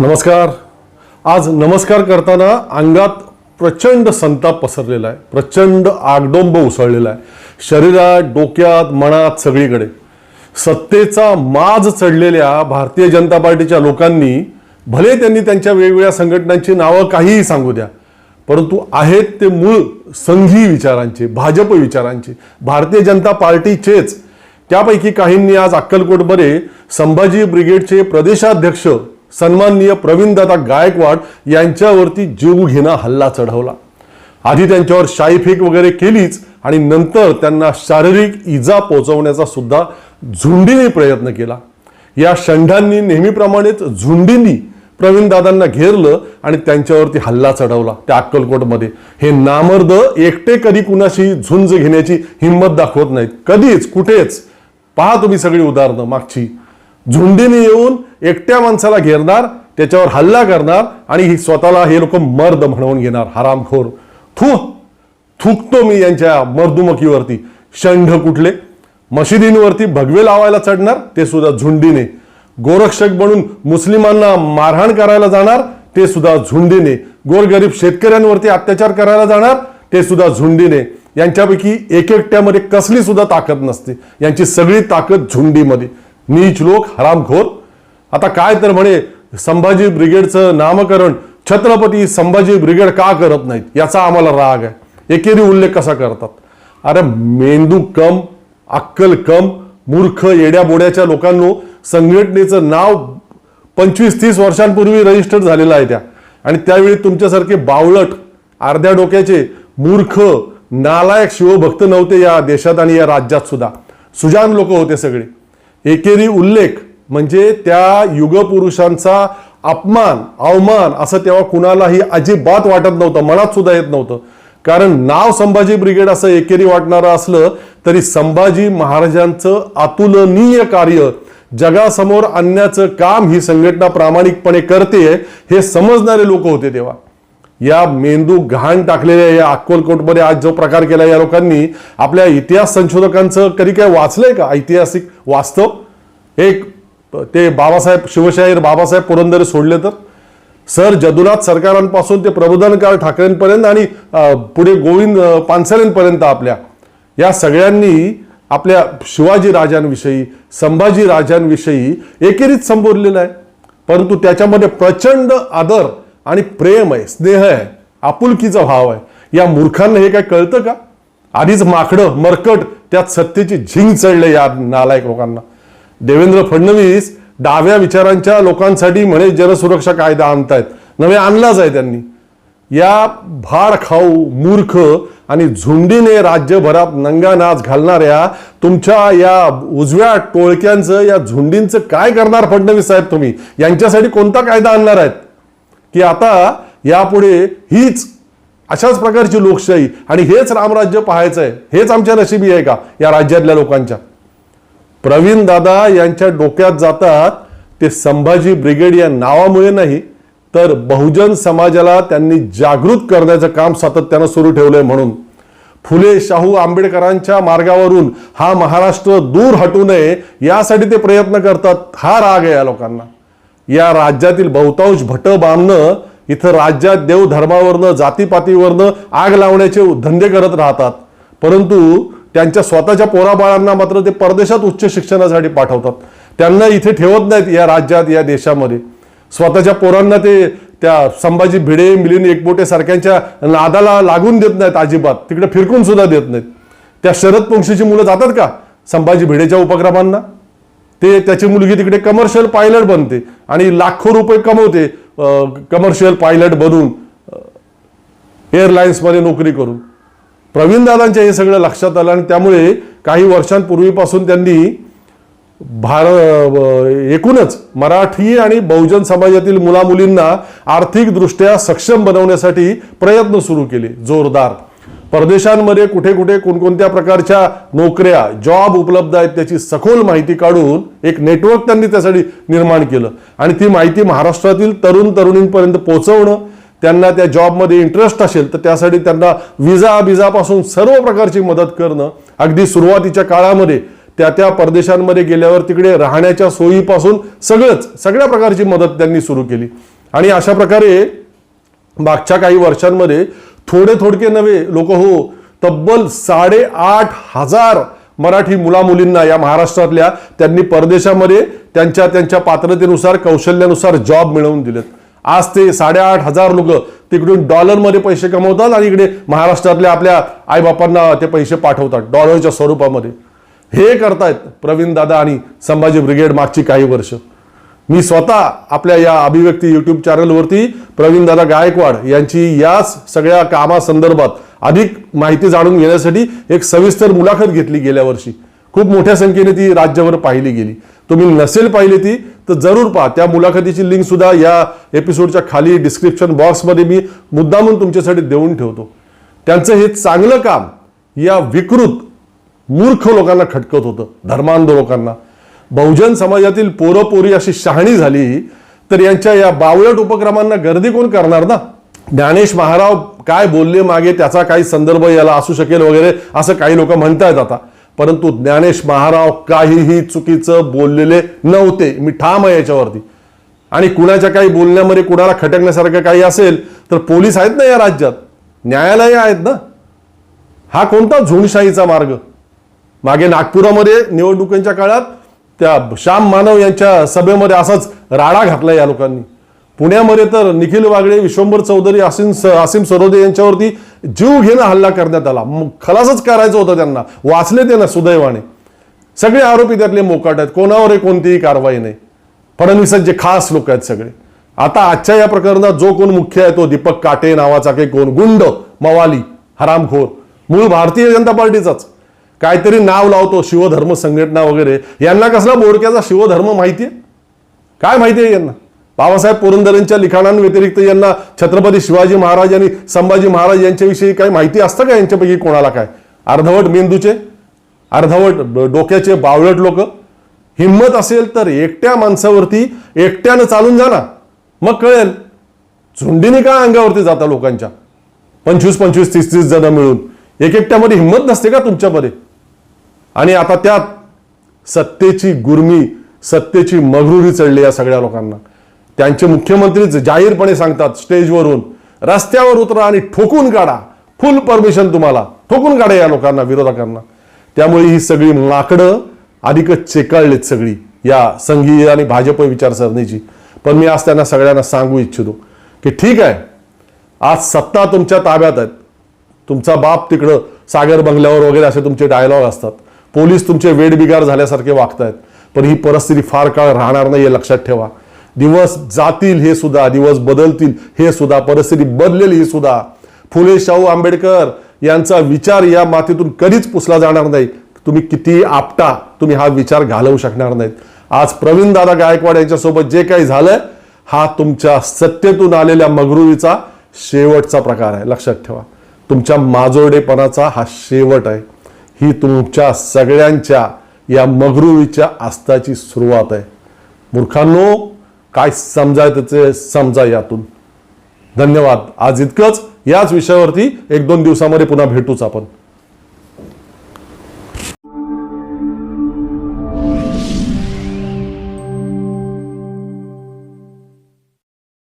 नमस्कार. आज नमस्कार करताना अंगात प्रचंड संताप पसरलेला आहे. प्रचंड आगडोंब उसळलेला आहे. शरीरात डोक्यात मनात सगळीकडे सत्तेचा माज चढलेल्या भारतीय जनता पार्टीच्या लोकांनी भले त्यांनी त्यांच्या वेगवेगळ्या संघटनांची नावं काहीही सांगू द्या परंतु आहेत ते मूळ संघी विचारांचे भाजप विचारांचे भारतीय जनता पार्टीचेच. त्यापैकी काहींनी आज अक्कलकोटमध्ये संभाजी ब्रिगेडचे प्रदेशाध्यक्ष सन्माननीय प्रवीणदादा गायकवाड यांच्यावरती जीवघेणा हल्ला चढवला. आधी त्यांच्यावर शाईफेक वगैरे केलीच आणि नंतर त्यांना शारीरिक इजा पोहोचवण्याचा सुद्धा झुंडीने प्रयत्न केला. या षंढांनी नेहमीप्रमाणेच झुंडींनी प्रवीणदादांना घेरलं आणि त्यांच्यावरती हल्ला चढवला त्या अक्कलकोटमध्ये. हे नामर्द एकटे कधी कुणाशी झुंज घेण्याची हिंमत दाखवत नाहीत. कधीच कुठेच. पहा तुम्ही सगळी उदाहरणं मागची. झुंडीने येऊन एकट्या माणसाला घेरणार त्याच्यावर हल्ला करणार आणि स्वतःला हे लोक मर्द म्हणवून घेणार हरामखोर. थू थुकतो मी यांच्या मर्दुमकीवरती. षंढ कुठले? मशिदींवरती भगवे लावायला चढणार ते सुद्धा झुंडीने. गोरक्षक बनून मुस्लिमांना मारहाण करायला जाणार ते सुद्धा झुंडीने. गोरगरीब शेतकऱ्यांवरती अत्याचार करायला जाणार ते सुद्धा झुंडीने. यांच्यापैकी एक एकट्यामध्ये कसली सुद्धा ताकद नसते. यांची सगळी ताकद झुंडीमध्ये. नीच लोक हरामखोर आता काय तर म्हणे संभाजी ब्रिगेडचं नामकरण छत्रपती संभाजी ब्रिगेड का करत नाहीत? याचा आम्हाला राग आहे. एकेरी उल्लेख कसा करतात? अरे मेंदू कम अक्कल कम मूर्ख येड्या बोड्याच्या लोकांनो संघटनेचं नाव पंचवीस तीस वर्षांपूर्वी रजिस्टर्ड झालेलं आहे त्या. आणि त्यावेळी तुमच्यासारखे बावळट अर्ध्या डोक्याचे मूर्ख नालायक शिवभक्त नव्हते या देशात आणि या राज्यात सुद्धा. सुजान लोक होते सगळे. एकेरी उल्लेख म्हणजे त्या युगपुरुषांचा अपमान अवमान असं तेव्हा कुणालाही अजिबात वाटत नव्हतं मनात सुद्धा येत नव्हतं. कारण नाव संभाजी ब्रिगेड असं एकेरी वाटणारं असलं तरी संभाजी महाराजांचं अतुलनीय कार्य जगासमोर आणण्याचं काम ही संघटना प्रामाणिकपणे करते हे समजणारे लोक होते तेव्हा. या मेंदू घाण टाकलेल्या या अक्कलकोटमध्ये आज जो प्रकार केला या लोकांनी आपल्या इतिहास संशोधकांचं कधी काय वाचलंय का? ऐतिहासिक वास्तव? एक ते बाबासाहेब शिवशाहीर बाबासाहेब पुरंदरे सोडले तर? सर जदुनाथ सरकारांपासून ते प्रबोधनकार ठाकरेंपर्यंत आणि पुढे गोविंद पानसरेंपर्यंत आपल्या. या सगळ्यांनी आपल्या शिवाजी राजांविषयी संभाजी राजांविषयी एकेरीच संबोधलेलं आहे. परंतु त्याच्यामध्ये प्रचंड आदर आणि प्रेम आहे स्नेह आहे आपुलकीचा भाव आहे. या मूर्खांना हे काय कळतं का? आधीच माकडं मरकट त्यात सत्तेची झिंग चढले या नालायक लोकांना. देवेंद्र फडणवीस डाव्या विचारांच्या लोकांसाठी म्हणे जनसुरक्षा कायदा आणतायत. नवे आणलाच आहे त्यांनी. या भाड खाऊ मूर्ख आणि झुंडीने राज्यभरात नंगा नाच घालणाऱ्या तुमच्या या उजव्या टोळक्यांचं या झुंडींचं काय करणार फडणवीस साहेब तुम्ही? यांच्यासाठी कोणता कायदा आणणार आहेत? की आता यापुढे हीच अशाच प्रकारची लोकशाही आणि हेच रामराज्य पाहायचं आहे हेच आमच्या नशिबी आहे का या राज्यातल्या लोकांच्या? प्रवीण दादा यांच्या डोक्यात जातात ते संभाजी ब्रिगेड या नावामुळे नाही तर बहुजन समाजाला त्यांनी जागृत करण्याचं काम सातत्यानं सुरू ठेवलंय म्हणून. फुले शाहू आंबेडकरांच्या मार्गावरून हा महाराष्ट्र दूर हटू नये यासाठी ते प्रयत्न करतात. हा राग आहे या लोकांना. या राज्यातील बहुतांश भट बामणं इथं राज्यात देव धर्मावरनं जातीपातीवरनं आग लावण्याचे धंदे करत राहतात. परंतु त्यांच्या स्वतःच्या पोराबाळांना मात्र ते परदेशात उच्च शिक्षणासाठी पाठवतात. त्यांना इथे ठेवत नाहीत या राज्यात या देशामध्ये. स्वतःच्या पोरांना ते त्या संभाजी भिडे मिलिंद एकबोटे सारख्यांच्या नादाला लागून देत नाहीत अजिबात. तिकडे फिरकून सुद्धा देत नाहीत. त्या शरद पंक्षीची मुलं जातात का? संभाजी भिडेच्या उपक्रमांना? ते त्याची मुलगी तिकडे कमर्शियल पायलट बनते आणि लाखो रुपये कमवते कमर्शियल पायलट बनून एअरलाइन्समध्ये नोकरी करून. प्रवीणदादांच्या हे सगळं लक्षात आलं आणि त्यामुळे काही वर्षांपूर्वीपासून त्यांनी भार एकूणच मराठी आणि बहुजन समाजातील मुलामुलींना आर्थिकदृष्ट्या सक्षम बनवण्यासाठी प्रयत्न सुरू केले जोरदार. परदेशांमध्ये कुठे कुठे कोणकोणत्या प्रकारच्या नोकऱ्या जॉब उपलब्ध आहेत त्याची सखोल माहिती काढून एक नेटवर्क त्यांनी त्यासाठी निर्माण केलं. आणि ती माहिती महाराष्ट्रातील तरुण तरुणींपर्यंत पोहोचवणं त्यांना त्या जॉबमध्ये इंटरेस्ट असेल तर त्यासाठी त्यांना विजा बिजापासून सर्व प्रकारची मदत करणं अगदी सुरुवातीच्या काळामध्ये त्या त्या परदेशांमध्ये गेल्यावर तिकडे राहण्याच्या सोयीपासून सगळंच सगळ्या प्रकारची मदत त्यांनी सुरू केली. आणि अशा प्रकारे मागच्या काही वर्षांमध्ये थोडे थोडके नव्हे लोक हो तब्बल साडेआठ हजार मराठी मुलामुलींना या महाराष्ट्रातल्या त्यांनी परदेशामध्ये त्यांच्या त्यांच्या पात्रतेनुसार कौशल्यानुसार जॉब मिळवून दिलेत. आज ते साडेआठ हजार लोक तिकडून डॉलरमध्ये पैसे कमवतात आणि इकडे महाराष्ट्रातल्या आपल्या आईबापांना ते पैसे पाठवतात डॉलरच्या स्वरूपामध्ये. हे करतायत प्रवीण दादा आणि संभाजी ब्रिगेड मागची काही वर्ष. मी स्वतः आपल्या या अभिव्यक्ती युट्यूब चॅनलवरती प्रवीण दादा गायकवाड यांची याच सगळ्या कामासंदर्भात अधिक माहिती जाणून घेण्यासाठी एक सविस्तर मुलाखत घेतली गेल्या वर्षी. खूप मोठ्या संख्येने ती राज्यभर पाहिली गेली. तुम्ही नसेल पाहिली ती तर जरूर पहा. त्या मुलाखतीची लिंक सुद्धा या एपिसोडच्या खाली डिस्क्रिप्शन बॉक्समध्ये मी मुद्दामून तुमच्यासाठी देऊन ठेवतो. त्यांचं हे चांगलं काम या विकृत मूर्ख लोकांना खटकत होतं धर्मांध लोकांना. बहुजन समाजातील पोरं पोरी अशी शहाणी झाली तर यांच्या या बावळट उपक्रमांना गर्दी कोण करणार ना? ज्ञानेश महाराव काय बोलले मागे त्याचा काही संदर्भ याला असू शकेल वगैरे असं काही लोक म्हणतायत आता. परंतु ज्ञानेश महाराव काहीही चुकीचं बोललेले नव्हते. मी ठाम आहे याच्यावरती. आणि कुणाच्या काही बोलण्यामध्ये कुणाला खटकण्यासारखं काही असेल तर पोलीस आहेत ना या राज्यात? न्यायालय आहेत ना? हा कोणता झुंडशाहीचा मार्ग? मागे नागपुरामध्ये निवडणुकांच्या काळात त्या श्याम मानव यांच्या सभेमध्ये असाच राडा घातला या लोकांनी. पुण्यामध्ये तर निखिल वागळे विश्वंभर चौधरी असीम असीम सरोदे यांच्यावरती जीव घेणं हल्ला करण्यात आला. मग खलासच करायचं होतं त्यांना. वाचले ते ना सुदैवाने. सगळे आरोपी त्यातले मोकाट आहेत. कोणावर कोणतीही कारवाई नाही. फडणवीसांचे खास लोक आहेत सगळे. आता आजच्या या प्रकरणात जो कोण मुख्य आहे तो दीपक काटे नावाचा काही कोण. गुंड मवाली हरामखोर. मूळ भारतीय जनता पार्टीचाच. काहीतरी नाव लावतो शिवधर्म संघटना वगैरे. यांना कसला बोडक्याचा शिवधर्म माहितीये? काय माहितीये यांना? बाबासाहेब पुरंदरेंच्या लिखाणांव्यतिरिक्त यांना छत्रपती शिवाजी महाराज आणि संभाजी महाराज यांच्याविषयी काही माहिती असतं का यांच्यापैकी कोणाला काय? अर्धवट मेंदूचे अर्धवट डोक्याचे बावळट लोक. हिंमत असेल तर एकट्या माणसावरती एकट्यानं चालून जा ना. मग कळेल. झुंडीने काय अंगावरती जाता लोकांच्या? पंचवीस पंचवीस तीस तीस जण मिळून. एक एकट्यामध्ये हिंमत नसते का तुमच्यामध्ये? आणि आता त्यात सत्तेची गुरमी सत्तेची मगरुरी चढली या सगळ्या लोकांना. त्यांचे मुख्यमंत्रीच जाहीरपणे सांगतात स्टेजवरून रस्त्यावर उतरा आणि ठोकून काढा. फुल परमिशन तुम्हाला. ठोकून काढा या लोकांना विरोधकांना. त्यामुळे ही सगळी माकडं अधिकच चेकाळलीत सगळी या संघीय आणि भाजप विचारसरणीची. पण मी आज त्यांना सगळ्यांना सांगू इच्छितो की ठीक आहे आज सत्ता तुमच्या ताब्यात आहेत. तुमचा बाप तिकडं सागर बंगल्यावर वगैरे असे तुमचे डायलॉग असतात. पोलीस तुमचे वेडबिगार झाल्यासारखे वागतायत. पण ही परिस्थिती फार काळ राहणार नाही हे लक्षात ठेवा. दिवस जातील हे सुद्धा दिवस बदलतील हे सुद्धा परिस्थिती बदलेल ही सुद्धा. फुले शाहू आंबेडकर यांचा विचार या मातीतून कधीच पुसला जाणार नाही. तुम्ही किती आपटा तुम्ही हा विचार घालवू शकणार नाहीत. आज प्रवीण दादा गायकवाड यांच्यासोबत जे काही झालं हा तुमच्या सत्तेतून आलेल्या मगरुरीचा शेवटचा प्रकार आहे. लक्षात ठेवा. तुमच्या माजोरडेपणाचा हा शेवट आहे. ही तुमच्या सगळ्यांच्या या मगरुरीच्या आस्थाची सुरुवात आहे. मूर्खांनो काय समजायचं समजा यातून. धन्यवाद. आज इतकंच. याच विषयावरती एक दोन दिवसामध्ये पुन्हा भेटूच आपण.